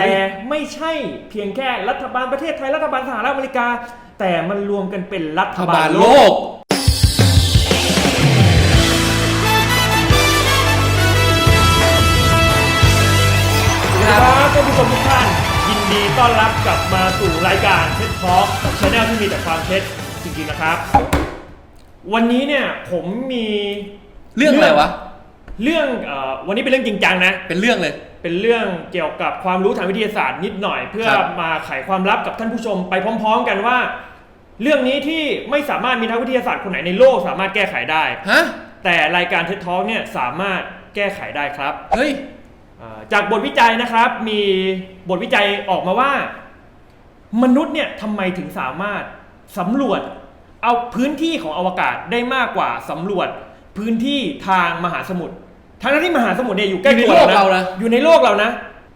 แต่ไม่ใช่เพียงแค่รัฐบาลประเทศไทยรัฐบาลสหรัฐอเมริกา แต่มันรวมกันเป็นรัรัฐฐบาบาลลโลโลกกครับท่านผู้ชมทุกท่าน ยินดีต้อนรับกลับมาสู่รายการเท็ดทอล์กกับช anel ที่มีแต่ความเท็จจริงๆนะครับ วันนี้เนี่ยผมมีเรื่องอะไรวะ เรื่องเออวันนี้เป็นเรื่องจริงจังนะ เป็นเรื่องเลย เป็นเรื่องเกี่ยวกับความรู้ทางวิทยาศาสตร์นิดหน่อย เพื่อครับ มาไขความลับกับท่านผู้ชมไปพร้อม ๆ กันว่า เรื่องนี้ที่ไม่สามารถมีนักวิทยาศาสตร์คนไหนในโลกสามารถแก้ไขได้ ฮะ แต่รายการเท็ดทอล์กเนี่ยสามารถแก้ไขได้ครับ เฮ้ย อ่าจากบทวิจัยนะครับมีบทวิจัยออกมาว่า มนุษย์เนี่ยทำไมถึงสามารถสำรวจเอาพื้นที่ของอวกาศได้มากกว่าสำรวจพื้นที่ทางมหาสมุทร ทั้งที่มหาสมุทรเนี่ยอยู่ใกล้อยู่ในตัวโลกเรานะ อยู่ในโลกเรานะ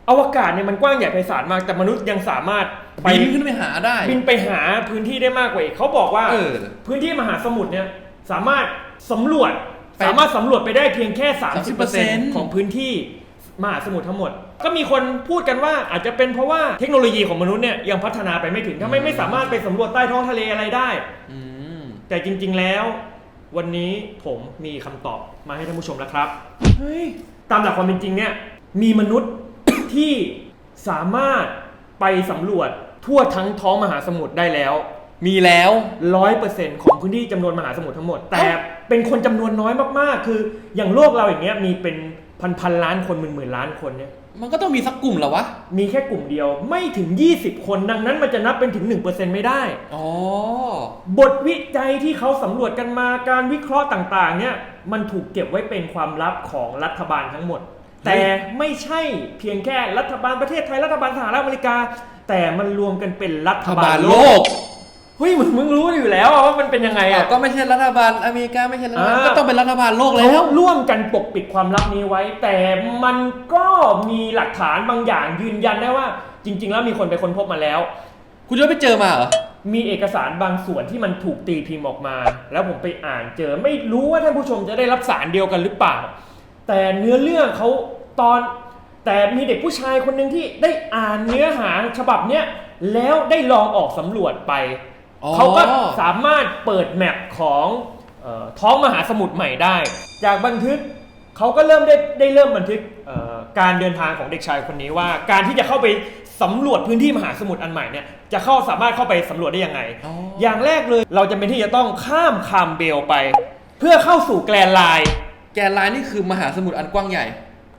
อวกาศเนี่ยมันกว้างใหญ่ไพศาลมาก แต่มนุษย์ยังสามารถไปบินขึ้นไปหาได้ บินไปหาพื้นที่ได้มากกว่าอีกเขาบอกว่าเออ พื้นที่มหาสมุทรเนี่ยสามารถสำรวจไปสามารถสำรวจไปได้เพียงแค่ 30% 30%ของพื้นที่มหาสมุทรทั้งหมด ก็มีคนพูดกันว่าอาจจะเป็นเพราะว่าเทคโนโลยีของมนุษย์เนี่ยยังพัฒนาไปไม่ถึงทำไมไม่สามารถไปสำรวจใต้ท้องทะเลอะไรได้ อืม แต่จริง ๆ แล้ว วันนี้ผมมีคำตอบมาให้ท่านผู้ชมแล้วครับ เฮ้ย ตามหลักความเป็นจริงเนี่ย มีมนุษย์ ที่สามารถไปสำรวจทั่วทั้งท้องมหาสมุทรได้แล้ว มีแล้ว ร้อยเปอร์เซ็นต์ของพื้นที่จำนวนมหาสมุทรทั้งหมด แต่เอ้าเป็นคนจำนวนน้อยมากๆ คืออย่างโลกเราอย่างเงี้ยมีเป็นพันพันๆล้านคนหมื่นหมื่นล้านคนเนี่ย มันก็ต้องมีสักกลุ่มเหรอวะ มีแค่กลุ่มเดียวไม่ถึง 20 คนดังนั้นมันจะนับเป็นถึง 1%ไม่ได้ อ๋อ บทวิจัยที่เขาสำรวจกันมาการวิเคราะห์ต่างๆ เนี่ยมันถูกเก็บไว้เป็นความลับของรัฐบาลทั้งหมดเฮ้ยแต่ไม่ใช่เพียงแค่รัฐบาลประเทศไทยรัฐบาลสหรัฐอเมริกา แต่มันรวมกันเป็นรัรัฐฐบาบาลลโลโลกกเฮ้ยมึงมึงรู้อยู่แล้วอะว่ามันเป็นยังไงอะอะก็ไม่ใช่รัฐบาลอเมริกาไม่ใช่รัฐบาลอ่าก็ต้องเป็นรัฐบาลโลกแล้เขาวร่วมกันปกปิดความลับนี้ไว้ แต่มันก็มีหลักฐานบางอย่างยืนยันได้ว่า จริง ๆ แล้วมีคนไปค้นพบมาแล้ว คุณจะไปเจอมาเหรอ มีเอกสารบางส่วนที่มันถูกตีพิมพ์ออกมา แล้วผมไปอ่านเจอไม่รู้ว่าท่านผู้ชมจะได้รับสารเดียวกันหรือเปล่า แต่เนื้อเรื่องเขาตอน แต่มีเด็กผู้ชายคนหนึ่งที่ได้อ่านเนื้อหาฉบับเนี้ยแล้วได้ลองออกสำรวจไป อ๋อ เขาก็สามารถเปิดแมปของเออท้องมหาสมุทรใหม่ได้ จากบันทึกเขาก็เริ่มได้ได้เริ่มบันทึกเอ่อการเดินทางของเด็กชายคนนี้ว่า การที่จะเข้าไป สำรวจพื้นที่มหาสมุทรอันใหม่เนี่ยจะเข้าสามารถเข้าไปสำรวจได้ยังไง อ๋ออ อย่างแรกเลยเราจะเป็นที่จะต้องข้ามคามเบลไป เพื่อเข้าสู่แกลนไลน์แกนไลน์นี่คือมหาสมุทรอันกว้างใหญ่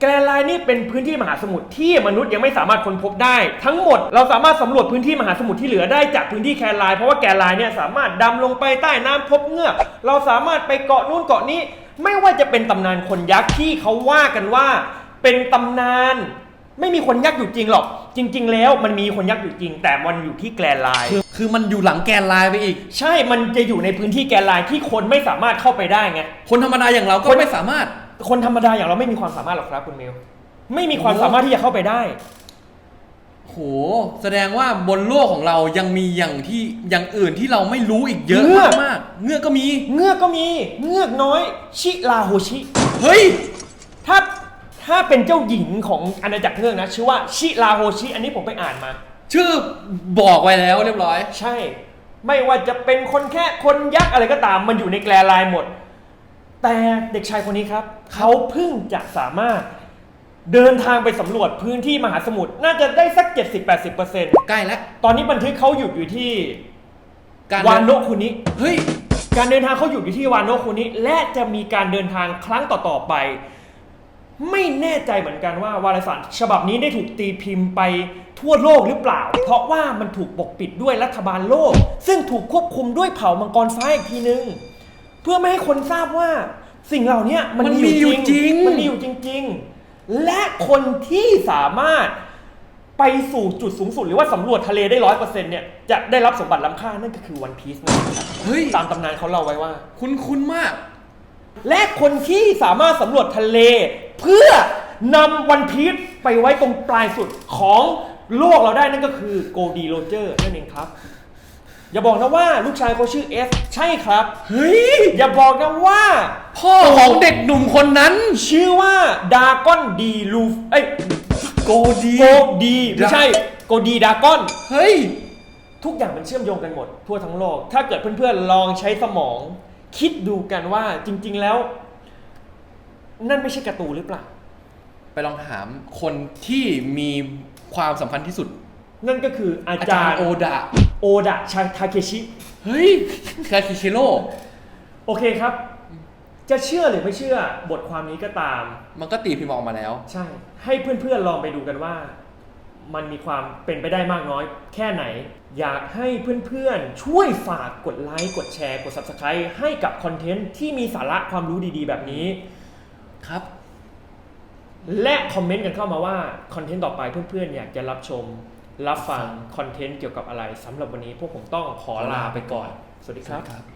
แกลนไลน์นี่เป็นพื้นที่มหาสมุทรที่มนุษย์ยังไม่สามารถค้นพบได้ ทั้งหมดเราสามารถสำรวจพื้นที่มหาสมุทรที่เหลือได้จากพื้นที่แกลนไลน์เพราะว่าแกลนไลน์เนี่ยสามารถดำลงไปใต้น้ำพบเงือกเราสามารถไปเกาะนู่นเกาะนี้ ไม่ว่าจะเป็นตำนานคนยักษ์ที่เขาว่ากันว่า เป็นตำนาน ไม่มีคนยักษ์อยู่จริงหรอก จริง ๆ แล้วมันมีคนยักษ์อยู่จริง แต่มันอยู่ที่แกลนไลน์คือคือมันอยู่หลังแกนไลน์ไปอีก ใช่มันจะอยู่ในพื้นที่แกนไลน์ที่คนไม่สามารถเข้าไปได้ไง คนธรรมดาอย่างเราก็คนไม่สามารถ คนธรรมดาอย่างเราไม่มีความสามารถหรอกครับคุณมิวไม่มีความสามารถที่จะเข้าไปได้ โห แสดงว่าบนโลกของเรายังมีอย่างที่อย่างอื่นที่เราไม่รู้อีกเยอะเงือก มากๆเงือกก็มี เงือกก็มีเงือกน้อย ชิลาโฮชิ เฮ้ย ถ้า ถ้าเป็นเจ้าหญิงของอาณาจักรเงือกนะ ชื่อว่าชิลาโฮชิ อันนี้ผมไปอ่านมา ชื่อบอกไว้แล้วเรียบร้อย ใช่ ไม่ว่าจะเป็นคนแค่คนยักษ์อะไรก็ตาม มันอยู่ในแกลไลน์หมด แต่เด็กชายคนนี้ครับ เขาเพิ่งจะสามารถเดินทางไปสำรวจพื้นที่มหาสมุทรน่าจะได้สัก 70-80%ใกล้แล้ว ตอนนี้บันทึกเขาหยุดอยู่ที่การวานโนะคุนิ เฮ้ย การเดินทางเขาหยุดอยู่ที่วานโนะคุนิ และจะมีการเดินทางครั้งต่อๆไป ไม่แน่ใจเหมือนกันว่าวารสารฉบับนี้ได้ถูกตีพิมพ์ไปทั่วโลกหรือเปล่า เพราะว่ามันถูกปกปิดด้วยรัฐบาลโลก ซึ่งถูกควบคุมด้วยเผ่ามังกรฟ้าอีกทีนึง เพื่อไม่ให้คนทราบว่าสิ่งเหล่านี้มันมันมีอยู่มีอยู่จริง มันมีอยู่จริง ๆ และคนที่สามารถไปสู่จุดสูงสุดหรือว่าสำรวจทะเลได้ร้อยเปอร์เซ็นต์เนี่ยจะได้รับสมบัติล้ำค่านั่นก็คือวันพีซนั่นเองครับเฮ้ยตามตำนานเขาเล่าไว้ว่า คุ้นคุ้นๆมาก และคนที่สามารถสำรวจทะเล เพื่อนำวันพีชไปไว้ตรงปลายสุดของโลกเราได้นั่นก็คือโกดีโรเจอร์นั่นเองครับ อย่าบอกนะว่าลูกชายเขาชื่อเอสใช่ครับ เฮ้ย อย่าบอกนะว่า พ่อของเด็กหนุ่มคนนั้น ชื่อว่าดากอนดีลูฟเอ้ยโกดีโกดีไม่ใช่โกดีดากอน เฮ้ย ทุกอย่างมันเชื่อมโยงกันหมดทั่วทั้งโลก ถ้าเกิดเพื่อนๆลองใช้สมอง คิดดูกันว่าจริง ๆแล้ว นั่นไม่ใช่การ์ตูนหรือเปล่า ไปลองถามคนที่มีความสำคัญที่สุด นั่นก็คืออาอาจาจารรย์ย์โอดะ โอดะชาทาเคชิ เฮ้ยคาคิชิโร่โอเคครับ จะเชื่อหรือไม่เชื่อบทความนี้ก็ตาม มันก็ตีพิมพ์ออกมาแล้ว ใช่ ให้เพื่อนๆลองไปดูกันว่า มันมีความเป็นไปได้มากน้อย แค่ไหน อยากให้เพื่อนๆ ช่วยฝากกดไลค์กดแชร์กด Subscribe ให้กับคอนเทนต์ที่มีสาระความรู้ดีๆ แบบนี้ครับ และคอมเมนต์กันเข้ามาว่าคอนเทนต์ต่อไปเพื่อนๆอยากจะรับชม รับฟังคอนเทนต์เกี่ยวกับอะไรสำหรับวันนี้พวกผมต้องขอลาไปก่อน สวัสดีครับครับ